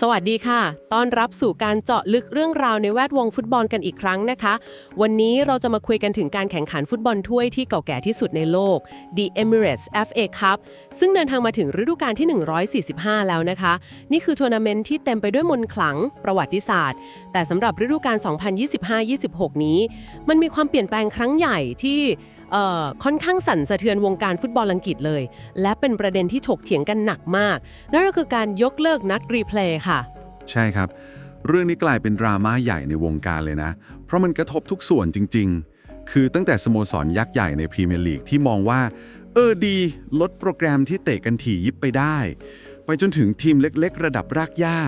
สวัสดีค่ะ ต้อนรับสู่การเจาะลึกเรื่องราวในแวดวงฟุตบอลกันอีกครั้งนะคะ วันนี้เราจะมาคุยกันถึงการแข่งขันฟุตบอลถ้วยที่เก่าแก่ที่สุดในโลก The Emirates FA Cup ซึ่งเดินทางมาถึงฤดูกาลที่ 145 แล้วนะคะ นี่คือทัวร์นาเมนต์ที่เต็มไปด้วยมนต์ขลังประวัติศาสตร์ แต่สำหรับฤดูกาล 2025-26 นี้ มันมีความเปลี่ยนแปลงครั้งใหญ่ที่ ค่อนข้างสั่นสะเทือนวงการฟุตบอลอังกฤษเลย และเป็นประเด็นที่ถกเถียงกันหนักมาก นั่นก็คือการยกเลิกนัดรีเพลย์ค่ะ ใช่ครับ เรื่องนี้กลายเป็นดราม่าใหญ่ในวงการเลยนะ เพราะมันกระทบทุกส่วนจริง ๆ คือตั้งแต่สโมสรยักษ์ใหญ่ในพรีเมียร์ลีกที่มองว่า เออดี ลดโปรแกรมที่เตะกันถี่ยิบไปได้ ไปจนถึงทีมเล็ก ๆ ระดับรากหญ้า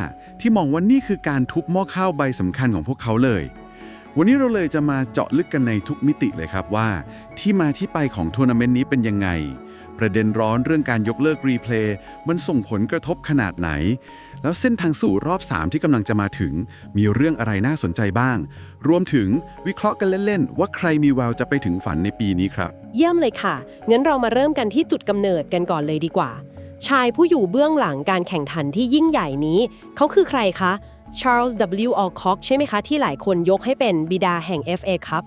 ที่มองว่านี่คือการทุบหม้อข้าวใบสำคัญของพวกเขาเลย วันนี้เราเลยจะมาเจาะลึกกันในทุกมิติเลยครับว่า ที่มาที่ไปของทัวร์นาเมนต์นี้เป็นยังไง ประเด็นร้อนเรื่องการยกเลิกรีเพลย์มันส่งผลกระทบขนาดไหน แล้วเส้นทางสู่รอบ 3 ที่กำลังจะมาถึง มีเรื่องอะไรน่าสนใจบ้าง รวมถึงวิเคราะห์กันเล่น ๆ ว่าใครมีแววจะไปถึงฝันในปีนี้ครับ เยี่ยมเลยค่ะงั้นเรามาเริ่มกันที่จุดกำเนิดกันก่อนเลยดีกว่า ชายผู้อยู่เบื้องหลังการแข่งขันที่ยิ่งใหญ่นี้ เขาคือใครคะ Charles W. Alcock ใช่ไหมคะ ที่หลายคนยกให้เป็นบิดาแห่ง FA Cup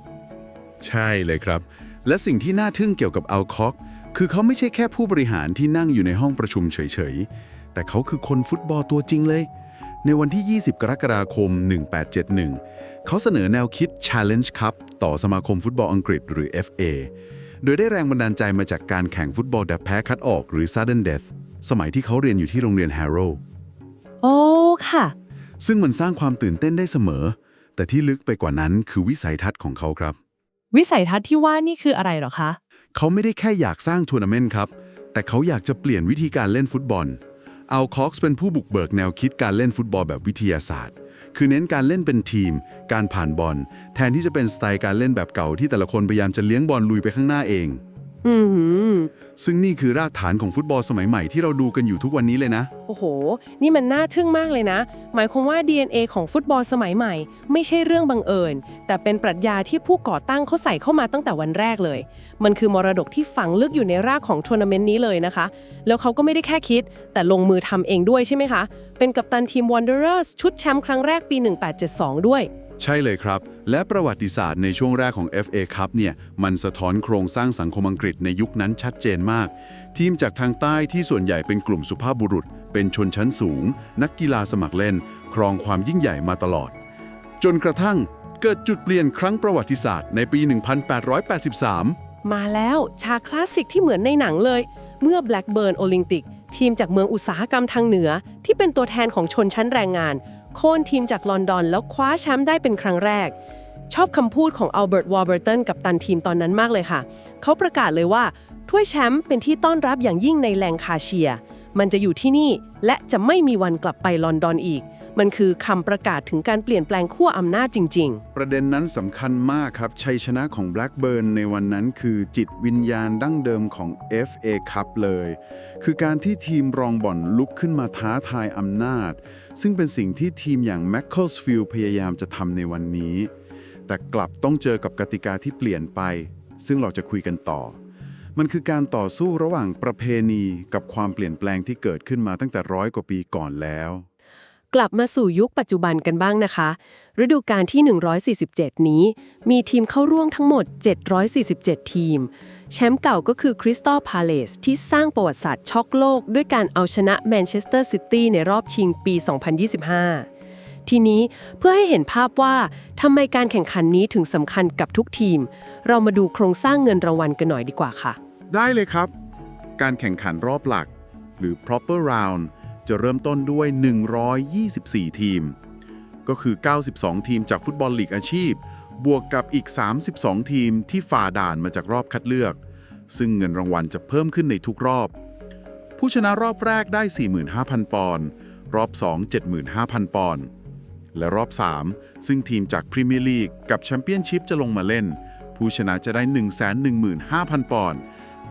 ใช่เลยครับ และสิ่งที่น่าทึ่งเกี่ยวกับอัลคอกคือเขาไม่ใช่แค่ผู้บริหารที่นั่งอยู่ในห้องประชุมเฉยๆ แต่เขาคือคนฟุตบอลตัวจริงเลย ในวันที่ 20 กรกฎาคม 1871 เขาเสนอแนวคิด Challenge Cup ต่อสมาคมฟุตบอลอังกฤษหรือ FA โดยได้แรงบันดาลใจมาจากการแข่งฟุตบอลแบบแพ้คัดออกหรือ Sudden Death สมัยที่เขาเรียนอยู่ที่โรงเรียน Harrow โอ้ค่ะ ซึ่งมันสร้างความตื่นเต้นได้เสมอ แต่ที่ลึกไปกว่านั้นคือวิสัยทัศน์ของเขาครับ วิสัยทัศน์ที่ว่านี่คืออะไรหรอคะ เขาไม่ได้แค่อยากสร้างทัวร์นาเมนต์ครับ แต่เขาอยากจะเปลี่ยนวิธีการเล่นฟุตบอล เอาคอกส์เป็นผู้บุกเบิกแนวคิดการเล่นฟุตบอลแบบวิทยาศาสตร์ คือเน้นการเล่นเป็นทีม การผ่านบอล แทนที่จะเป็นสไตล์การเล่นแบบเก่าที่แต่ละคนพยายามจะเลี้ยงบอลลุยไปข้างหน้าเอง อืมซึ่งนี่คือรากฐานของฟุตบอลสมัยใหม่ที่เราดูกันอยู่ทุกวันนี้เลยนะ โอ้โห นี่มันน่าทึ่งมากเลยนะ หมายความว่า DNA ของฟุตบอลสมัยใหม่ ไม่ใช่เรื่องบังเอิญ แต่เป็นปรัชญาที่ผู้ก่อตั้งเขาใส่เข้ามาตั้งแต่วันแรกเลย มันคือมรดกที่ฝังลึกอยู่ในรากของทัวร์นาเมนต์นี้เลยนะคะ แล้วเขาก็ไม่ได้แค่คิด แต่ลงมือทำเองด้วยใช่ไหมคะ เป็นกัปตันทีม Wanderers ชุดแชมป์ครั้งแรกปี 1872 ด้วย ใช่เลยครับ และประวัติศาสตร์ในช่วงแรกของ FA Cup เนี่ยมันสะท้อนโครงสร้างสังคมอังกฤษในยุคนั้นชัดเจนมาก ทีมจากทางใต้ที่ส่วนใหญ่เป็นกลุ่มสุภาพบุรุษ เป็นชนชั้นสูง นักกีฬาสมัครเล่น ครองความยิ่งใหญ่มาตลอด จนกระทั่งเกิดจุดเปลี่ยนครั้งประวัติศาสตร์ในปี 1883 มาแล้วฉาคลาสสิกที่เหมือนในหนังเลย เมื่อ Blackburn Olympic ทีมจากเมืองอุตสาหกรรมทางเหนือ ที่เป็นตัวแทนของชนชั้นแรงงาน โค่นทีมจากลอนดอน แล้วคว้าแชมป์ได้เป็นครั้งแรก ชอบคำพูดของอัลเบิร์ต วอลเบอร์ตันกับตันทีมตอนนั้นมากเลยค่ะ เขาประกาศเลยว่า ถ้วยแชมป์เป็นที่ต้อนรับอย่างยิ่งในแลงคาเชีย มันจะอยู่ที่นี่และจะไม่มีวันกลับไปลอนดอนอีก มันคือคำประกาศถึงการเปลี่ยนแปลงขั้วอำนาจจริง ๆ ประเด็นนั้นสำคัญมากครับ ชัยชนะของ Blackburn ในวันนั้นคือจิตวิญญาณดั้งเดิมของ FA Cup เลย คือการที่ทีมรองบ่อนลุกขึ้นมาท้าทายอำนาจ ซึ่งเป็นสิ่งที่ทีมอย่าง Macclesfield พยายามจะทำในวันนี้ แต่กลับต้องเจอกับกติกาที่เปลี่ยนไป ซึ่งเราจะคุยกันต่อ มันคือการต่อสู้ระหว่างประเพณีกับความเปลี่ยนแปลงที่เกิดขึ้นมาตั้งแต่ร้อยกว่าปีก่อนแล้ว กลับมาสู่ยุคปัจจุบันกันบ้างนะคะ ฤดูกาลที่ 147 นี้ มีทีมเข้าร่วมทั้งหมด 747 ทีม แชมป์เก่าก็คือคริสตัลพาเลสที่สร้างประวัติศาสตร์ช็อกโลก ด้วยการเอาชนะแมนเชสเตอร์ซิตี้ในรอบชิงปี 2025 ทีนี้เพื่อให้เห็นภาพว่าทำไมการแข่งขันนี้ถึงสำคัญกับทุกทีม เรามาดูโครงสร้างเงินรางวัลกันหน่อยดีกว่าค่ะ ได้เลยครับ การแข่งขันรอบหลัก หรือ proper round จะเริ่มต้นด้วย 124 ทีม ก็คือ 92 ทีมจากฟุตบอลลีกอาชีพ บวกกับอีก 32 ทีมที่ฝ่าด่านมาจากรอบคัดเลือก ซึ่งเงินรางวัลจะเพิ่มขึ้นในทุกรอบ ผู้ชนะรอบแรกได้ 45,000 ปอนด์ รอบ 2 75,000 ปอนด์ และรอบ 3 ซึ่งทีมจากพรีเมียร์ลีกกับแชมเปี้ยนชิพจะลงมาเล่น ผู้ชนะจะได้ 115,000 ปอนด์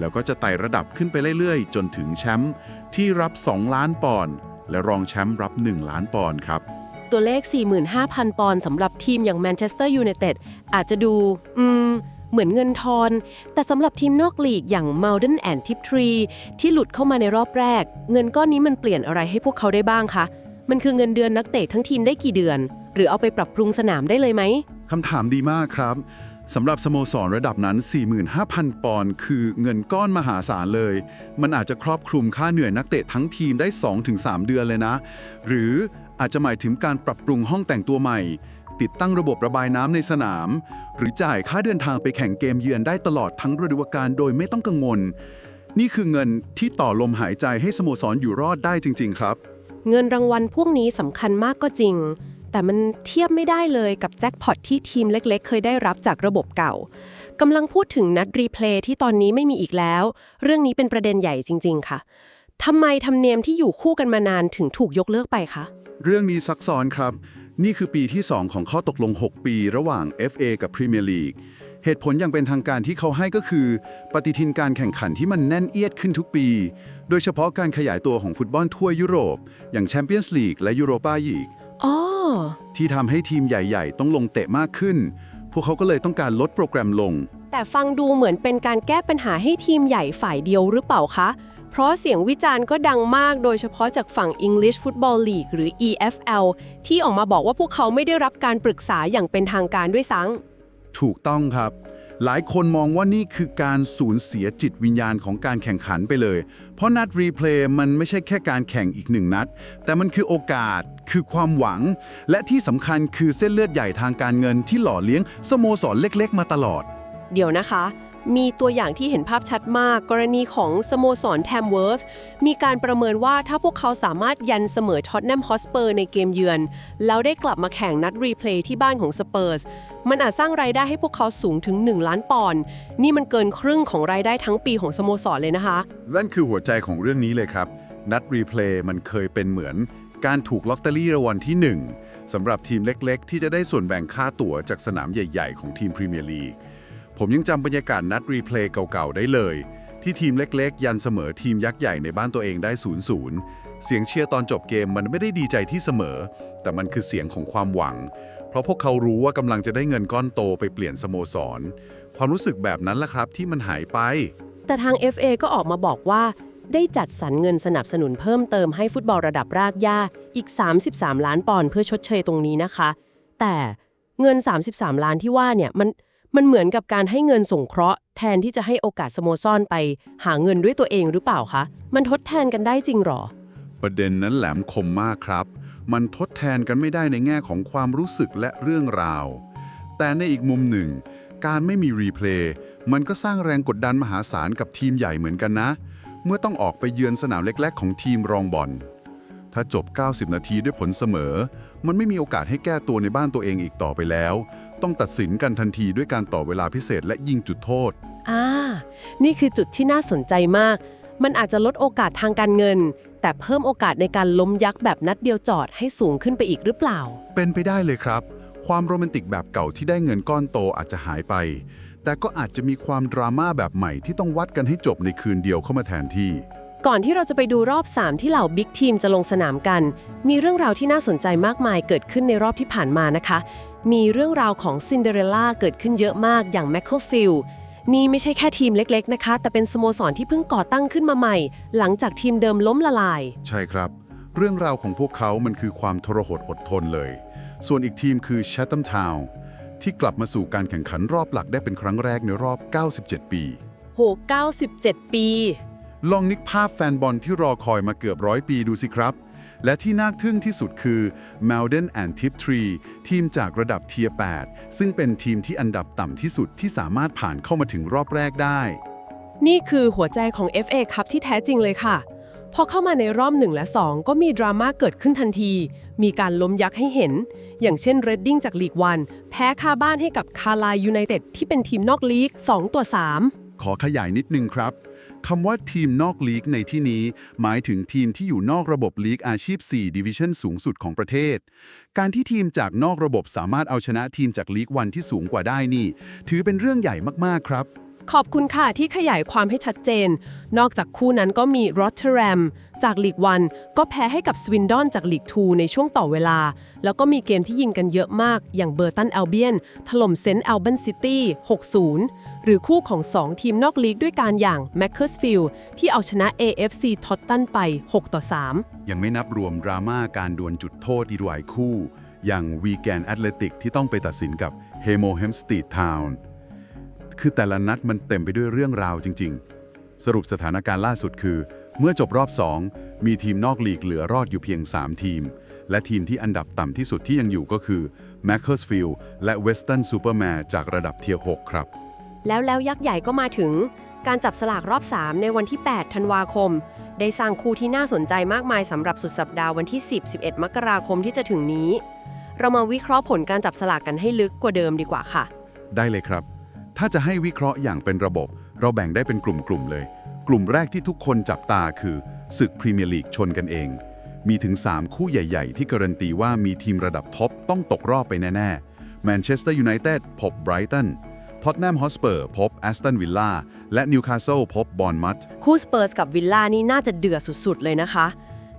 แล้วก็จะไต่ระดับขึ้นไปเรื่อยๆ จนถึงแชมป์ที่รับ 2 ล้านปอนด์และรองแชมป์รับ 1 ล้านปอนด์ครับ ตัวเลข 45,000 ปอนด์สำหรับทีมอย่างแมนเชสเตอร์ยูไนเต็ดอาจจะดู อืม เหมือนเงินทอน แต่สำหรับทีมนอกลีกอย่าง m o u n t a i n and Tiptree ที่หลุดเข้ามาในรอบแรก เงินก้อนนี้มันเปลี่ยนอะไรให้พวกเขาได้บ้างคะ มันคือเงินเดือนนักเตะทั้งทีมได้กี่เดือน หรือเอาไปปรับปรุงสนามได้เลยไหมคำถามดีมากครับ สำหรับสโมสรระดับนั้น 45,000 ปอนด์คือเงินก้อนมหาศาลเลย มันอาจจะครอบคลุมค่าเหนื่อยนักเตะทั้งทีมได้ 2-3 เดือนเลยนะ หรืออาจจะหมายถึงการปรับปรุงห้องแต่งตัวใหม่ ติดตั้งระบบระบายน้ำในสนาม หรือจ่ายค่าเดินทางไปแข่งเกมเยือนได้ตลอดทั้งฤดูกาลโดยไม่ต้องกังวล นี่คือเงินที่ต่อลมหายใจให้สโมสรอยู่รอดได้จริง ๆ ครับ เงินรางวัลพวกนี้สำคัญมากก็จริง แต่มันเทียบไม่ได้เลยกับแจ็คพอตที่ทีมเล็กๆ เคยได้รับจากระบบเก่ากำลังพูดถึงนัดรีเพลย์ที่ตอนนี้ไม่มีอีกแล้ว เรื่องนี้เป็นประเด็นใหญ่จริง ๆ ค่ะทำไมธรรมเนียมที่อยู่คู่กันมานานถึงถูกยกเลิกไปคะ เรื่องนี้ซับซ้อนครับ นี่คือปีที่ 2 ของข้อตกลง 6 ปี ระหว่าง FA กับ Premier League เหตุผลอย่างเป็นทางการที่เขาให้ก็คือ ปฏิทินการแข่งขันที่มันแน่นเอียดขึ้นทุกปี โดยเฉพาะการขยายตัวของฟุตบอลทั่วยุโรป อย่าง Champions League และ Europa League อ๋อ ที่ทำให้ทีมใหญ่ ๆ ต้องลงเตะมากขึ้น พวกเขาก็เลยต้องการลดโปรแกรมลง แต่ฟังดูเหมือนเป็นการแก้ปัญหาให้ทีมใหญ่ฝ่ายเดียวหรือเปล่าคะ เพราะเสียงวิจารณ์ก็ดังมากโดยเฉพาะจากฝั่ง English Football League หรือ EFL ที่ออกมาบอกว่าพวกเขาไม่ได้รับการปรึกษาอย่างเป็นทางการด้วยซ้ำถูกต้องครับ หลายคนมองว่านี่คือการสูญเสียจิตวิญญาณของการแข่งขันไปเลย เพราะนัดรีเพลย์มันไม่ใช่แค่การแข่งอีกหนึ่งนัด แต่มันคือโอกาส คือความหวัง และที่สำคัญคือเส้นเลือดใหญ่ทางการเงินที่หล่อเลี้ยงสโมสรเล็กๆ มาตลอด เดี๋ยวนะคะ มีตัวอย่างที่เห็นภาพชัดมาก กรณีของสโมสรแทมเวิร์ธมีการประเมินว่าถ้าพวกเขาสามารถยันเสมอท็อตแนมฮอสเปอร์ในเกมเยือน แล้วได้กลับมาแข่งนัดรีเพลย์ที่บ้านของสเปอร์สมันอาจสร้างรายได้ให้พวกเขาสูงถึง 1 ล้านปอนด์นี่มันเกินครึ่งของรายได้ทั้งปีของสโมสรเลยนะคะ นั่นคือหัวใจของเรื่องนี้เลยครับ นัดรีเพลย์มันเคยเป็นเหมือนการถูกลอตเตอรี่รางวัลที่ 1สำหรับทีมเล็กๆ ที่จะได้ส่วนแบ่งค่าตั๋วจากสนามใหญ่ ๆ ของทีมพรีเมียร์ลีก ผมยังจำบรรยากาศนัดรีเพลย์เก่าๆได้เลย ที่ทีมเล็กๆ ยันเสมอทีมยักษ์ใหญ่ในบ้านตัวเองได้ 0-0 เสียงเชียร์ตอนจบเกมมันไม่ได้ดีใจที่เสมอ แต่มันคือเสียงของความหวัง เพราะพวกเขารู้ว่ากำลังจะได้เงินก้อนโตไปเปลี่ยนสโมสร ความรู้สึกแบบนั้นแหละครับที่มันหายไป แต่ทาง FA ก็ออกมาบอกว่า ได้จัดสรรเงินสนับสนุนเพิ่มเติมให้ฟุตบอลระดับรากหญ้าอีก 33 ล้านปอนด์เพื่อชดเชยตรงนี้นะคะ แต่เงิน 33 ล้านที่ว่าเนี่ยมัน มันเหมือนกับการให้เงินสงเคราะห์แทนที่จะให้โอกาสสโมสรไป หาเงินด้วยตัวเองหรือเปล่าคะ มันทดแทนกันได้จริงหรอ ประเด็นนั้นแหลมคมมากครับ มันทดแทนกันไม่ได้ในแง่ของความรู้สึกและเรื่องราว แต่ในอีกมุมหนึ่ง การไม่มีรีเพลย์มันก็สร้างแรงกดดันมหาศาลกับทีมใหญ่เหมือนกันนะ เมื่อต้องออกไปเยือนสนามเล็ก ๆ ของทีมรองบอล ถ้าจบ 90 นาทีด้วยผลเสมอ มันไม่มีโอกาสให้แก้ตัวในบ้านตัวเองอีกต่อไปแล้ว ต้องตัดสินกันทันทีด้วยการต่อเวลาพิเศษและยิงจุดโทษ อ่า นี่คือจุดที่น่าสนใจมาก มันอาจจะลดโอกาสทางการเงิน แต่เพิ่มโอกาสในการล้มยักษ์แบบนัดเดียวจอดให้สูงขึ้นไปอีกหรือเปล่า เป็นไปได้เลยครับ ความโรแมนติกแบบเก่าที่ได้เงินก้อนโตอาจจะหายไป แต่ก็อาจจะมีความดราม่าแบบใหม่ที่ต้องวัดกันให้จบในคืนเดียวเข้ามาแทนที่ ก่อนที่เราจะไปดูรอบ 3 ที่เหล่าบิ๊กทีมจะลงสนามกัน มีเรื่องราวที่น่าสนใจมากมายเกิดขึ้นในรอบที่ผ่านมานะคะ มีเรื่องราวของซินเดอเรลล่าเกิดขึ้นเยอะมากอย่างแมคเคิลฟิลนี่ไม่ใช่แค่ทีมเล็กๆนะคะ แต่เป็นสโมสรที่เพิ่งก่อตั้งขึ้นมาใหม่ หลังจากทีมเดิมล้มละลาย ใช่ครับ เรื่องราวของพวกเขามันคือความทรหดอดทนเลย ส่วนอีกทีมคือ Chatham Town ที่กลับมาสู่การแข่งขันรอบหลักได้เป็นครั้งแรกในรอบ 97 ปี โห 97 ปี ลองนึกภาพแฟนบอลที่รอคอยมาเกือบร้อยปีดูสิครับ และที่น่าทึ่งที่สุดคือ Malden and Tiptree ทีมจากระดับเทีย8ซึ่งเป็นทีมที่อันดับต่ำที่สุดที่สามารถผ่านเข้ามาถึงรอบแรกได้ นี่คือหัวใจของ FA ครับที่แท้จริงเลยค่ะ พอเข้ามาในรอบ 1 และ 2 ก็มีดราม่าเกิดขึ้นทันที มีการล้มยักษ์ให้เห็น อย่างเช่นเรดดิ้งจากลีกวันแพ้คาบ้านให้กับคาลายยูไนเต็ดที่เป็นทีมนอกลีก2ตัว3ขอขยายนิดนึงครับ คำว่าทีมนอกลีกในที่นี้ หมายถึงทีมที่อยู่นอกระบบลีกอาชีพ 4 ดิวิชั่นสูงสุดของประเทศ การที่ทีมจากนอกระบบสามารถเอาชนะทีมจากลีกวันที่สูงกว่าได้นี่ ถือเป็นเรื่องใหญ่มากๆครับ ขอบคุณค่ะที่ขยายความให้ชัดเจน นอกจากคู่นั้นก็มีรอตเทอร์แรมจากลีกวันก็แพ้ให้กับสวินดอนจากลีก2ในช่วงต่อเวลา แล้วก็มีเกมที่ยิงกันเยอะมาก อย่างเบอร์ตันแอลเบียน ถล่มเซนต์แอลเบนซิตี้ 6-0 หรือคู่ของ 2 ทีมนอกลีกด้วยการอย่างแมคเคอร์สฟิลที่เอาชนะ AFC ท็อตตันไป6-3ยังไม่นับรวมดราม่าการดวลจุดโทษอีกหลายคู่ อย่างวีแกนแอตเลติกที่ต้องไปตัดสินกับเฮโมแฮมสตีดทาวน์ คือแต่ละนัดมันเต็มไปด้วยเรื่องราวจริง ๆ สรุปสถานการณ์ล่าสุดคือ เมื่อจบรอบ 2 มีทีมนอกลีกเหลือรอดอยู่เพียง 3 ทีม และทีมที่อันดับต่ำที่สุดที่ยังอยู่ก็คือ m a c เคอร์สฟิลด์และ Western Supermare จากระดับเทียร์6ครับ แล้วแล้วยักษ์ใหญ่ก็มาถึงการจับสลากรอบ 3 ในวันที่ 8 ธันวาคม ได้สร้างคู่ที่น่าสนใจมากมายสำหรับสุดสัปดาห์วันที่ 10 11 มกราคมที่จะถึงนี้ เรามาวิเคราะห์ผลการจับสลากกันให้ลึกกว่าเดิมดีกว่าค่ะ ได้เลยครับ ถ้าจะให้วิเคราะห์อย่างเป็นระบบ เราแบ่งได้เป็นกลุ่มๆเลย กลุ่มแรกที่ทุกคนจับตาคือศึกพรีเมียร์ลีกชนกันเอง มีถึง 3 คู่ใหญ่ ๆ ที่การันตีว่ามีทีมระดับท็อปต้องตกรอบไปแน่ๆแมนเชสเตอร์ยูไนเต็ดพบไบรตันท็อตแนมฮอสเปอร์พบแอสตันวิลล่าและนิวคาสเซิลพบบอร์นมัตคู่สเปอร์สกับวิลล่านี่น่าจะเดือดสุดๆเลยนะคะ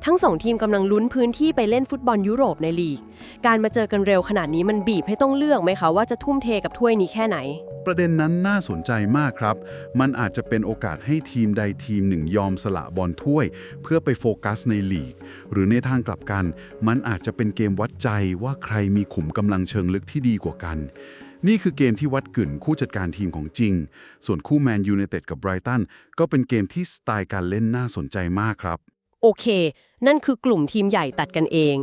ทั้งสองทีมกำลังลุ้นพื้นที่ไปเล่นฟุตบอลยุโรปในลีก การมาเจอกันเร็วขนาดนี้มันบีบให้ต้องเลือกไหมคะว่าจะทุ่มเทกับถ้วยนี้แค่ไหน ประเด็นนั้นน่าสนใจมากครับ มันอาจจะเป็นโอกาสให้ทีมใดทีมหนึ่งยอมสละบอลถ้วย เพื่อไปโฟกัสในลีก หรือในทางกลับกัน มันอาจจะเป็นเกมวัดใจว่าใครมีขุมกำลังเชิงลึกที่ดีกว่ากันนี่คือเกมที่วัดกึ่นคู่จัดการทีมของจริง ส่วนคู่แมนยูไนเต็ดกับไบรตันก็เป็นเกมที่สไตล์การเล่นน่าสนใจมากครับ โอเค นั่นคือกลุ่มทีมใหญ่ตัดกันเอง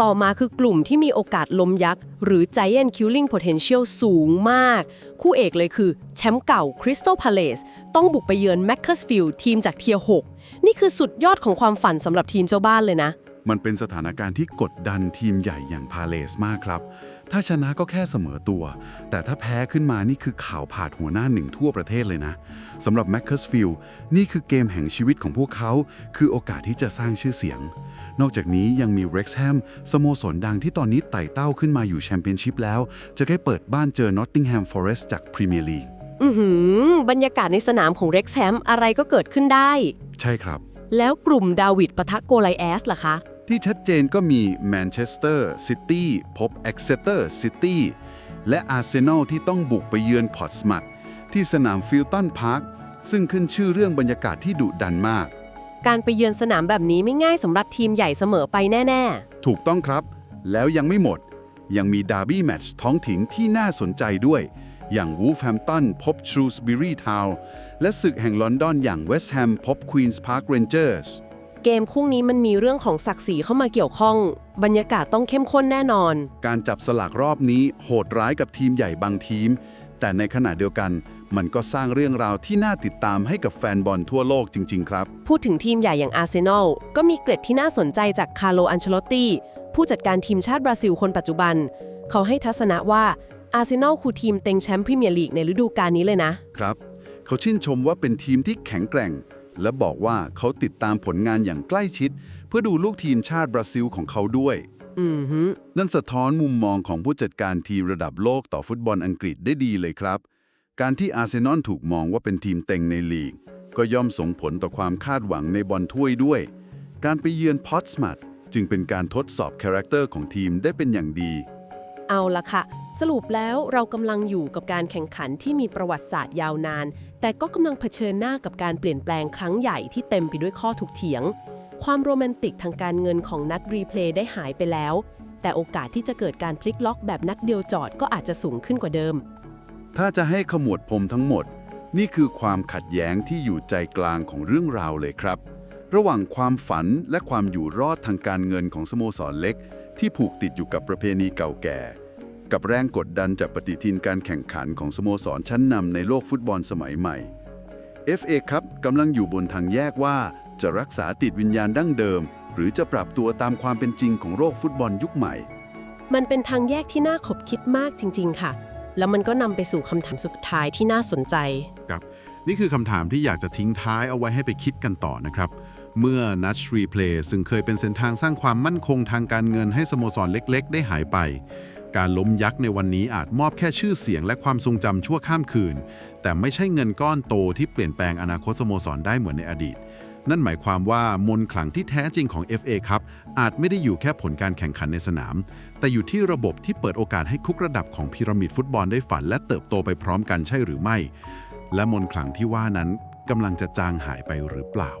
ต่อมาคือกลุ่มที่มีโอกาสล้มยักษ์ หรือ Giant Killing Potential สูงมาก คู่เอกเลยคือ แชมป์เก่า Crystal Palace ต้องบุกไปเยือน m a c เคอร์สฟิลด์ทีมจากเทียร์6นี่คือสุดยอดของความฝันสำหรับทีมเจ้าบ้านเลยนะ มันเป็นสถานการณ์ที่กดดันทีมใหญ่อย่างพาเลสมากครับ ถ้าชนะก็แค่เสมอตัว แต่ถ้าแพ้ขึ้นมานี่คือข่าวผาดหัวหน้าหนึ่งทั่วประเทศเลยนะสำหรับแมคเคอร์สฟิลด์นี่คือเกมแห่งชีวิตของพวกเขา คือโอกาสที่จะสร้างชื่อเสียง นอกจากนี้ยังมีเร็กซ์แฮมสโมสรดังที่ตอนนี้ไต่เต้าขึ้นมาอยู่แชมเปี้ยนชิพแล้ว จะได้เปิดบ้านเจอนอตติงแฮมฟอเรสต์จากพรีเมียร์ลีกอือหือบรรยากาศในสนามของ Rex Ham อะไรก็เกิดขึ้นได้ ใช่ครับแล้วกลุ่มดาวิดปะทะโกไลแอสล่ะคะ ที่ชัดเจนก็มีแมนเชสเตอร์ซิตี้พบเอ็กเซเตอร์ซิตี้และอาร์เซนอลที่ต้องบุกไปเยือนพอร์ตสมัตที่สนามฟิลตันพาร์คซึ่งขึ้นชื่อเรื่องบรรยากาศที่ดุดันมาก การไปเยือนสนามแบบนี้ไม่ง่ายสำหรับทีมใหญ่เสมอไปแน่ถูกต้องครับ แล้วยังไม่หมด ยังมีดาร์บี้แมตช์ท้องถิ่นที่น่าสนใจด้วย อย่างวูฟแฮมตันพบทรูสบิรีทาวและศึกแห่งลอนดอนอย่างเวสต์แฮมพบควีนส์พาร์คเรนเจอร์สๆ เกมคู่นี้มันมีเรื่องของศักดิ์ศรีเข้ามาเกี่ยวข้อง บรรยากาศต้องเข้มข้นแน่นอน การจับสลากรอบนี้โหดร้ายกับทีมใหญ่บางทีม แต่ในขณะเดียวกัน มันก็สร้างเรื่องราวที่น่าติดตามให้กับแฟนบอลทั่วโลกจริง ๆ ครับ พูดถึงทีมใหญ่อย่างอาร์เซนอลก็มีเกร็ดที่น่าสนใจจากคาร์โลอันเชลอตตีผู้จัดการทีมชาติบราซิลคนปัจจุบัน เขาให้ทัศนะว่าอาร์เซนอลคือทีมเต็งแชมป์พรีเมียร์ลีกในฤดูกาลนี้เลยนะครับ เขาชื่นชมว่าเป็นทีมที่แข็งแกร่ง และบอกว่าเขาติดตามผลงานอย่างใกล้ชิด เพื่อดูลูกทีมชาติบราซิลของเขาด้วยอือฮึนั่นสะท้อนมุมมองของผู้จัดการทีมระดับโลกต่อฟุตบอลอังกฤษได้ดีเลยครับ การที่อาร์เซนอลถูกมองว่าเป็นทีมเต็งในลีก ก็ย่อมส่งผลต่อความคาดหวังในบอลถ้วยด้วย การไปเยือนพอตสมัตจึงเป็นการทดสอบคาแรคเตอร์ของทีมได้เป็นอย่างดี เอาละค่ะ สรุปแล้วเรากำลังอยู่กับการแข่งขันที่มีประวัติศาสตร์ยาวนาน แต่ก็กำลังเผชิญหน้ากับการเปลี่ยนแปลงครั้งใหญ่ที่เต็มไปด้วยข้อถกเถียง ความโรแมนติกทางการเงินของนัดรีเพลย์ได้หายไปแล้ว แต่โอกาสที่จะเกิดการพลิกล็อกแบบนัดเดียวจอดก็อาจจะสูงขึ้นกว่าเดิม ถ้าจะให้ขมวดปมทั้งหมด นี่คือความขัดแย้งที่อยู่ใจกลางของเรื่องราวเลยครับ ระหว่างความฝันและความอยู่รอดทางการเงินของสโมสรเล็ก ที่ผูกติดอยู่กับประเพณีเก่าแก่ กับแรงกดดันจากปฏิทินการแข่งขันของสโมสรชั้นนำในโลกฟุตบอลสมัยใหม่ FA ครับกำลังอยู่บนทางแยกว่าจะรักษาติดวิญญาณดั้งเดิม หรือจะปรับตัวตามความเป็นจริงของโลกฟุตบอลยุคใหม่ มันเป็นทางแยกที่น่าขบคิดมากจริง ๆ ค่ะ แล้วมันก็นำไปสู่คำถามสุดท้ายที่น่าสนใจ ครับ นี่คือคำถามที่อยากจะทิ้งท้ายเอาไว้ให้ไปคิดกันต่อนะครับ เมื่อนัชรีเพลย์ซึ่งเคยเป็นเส้นทางสร้างความมั่นคงทางการเงินให้สโมสรเล็กๆ ได้หายไป การล้มยักษ์ในวันนี้อาจมอบแค่ชื่อเสียงและความทรงจำชั่วข้ามคืน แต่ไม่ใช่เงินก้อนโตที่เปลี่ยนแปลงอนาคตสโมสรได้เหมือนในอดีต นั่นหมายความว่ามนต์ขลังที่แท้จริงของ FA ครับอาจไม่ได้อยู่แค่ผลการแข่งขันในสนาม แต่อยู่ที่ระบบที่เปิดโอกาสให้คุกระดับของพีระมิดฟุตบอลได้ฝัน และเติบโตไปพร้อมกันใช่หรือไม่ และมนต์ขลังที่ว่านั้นกำลังจะจางหายไปหรือเปล่า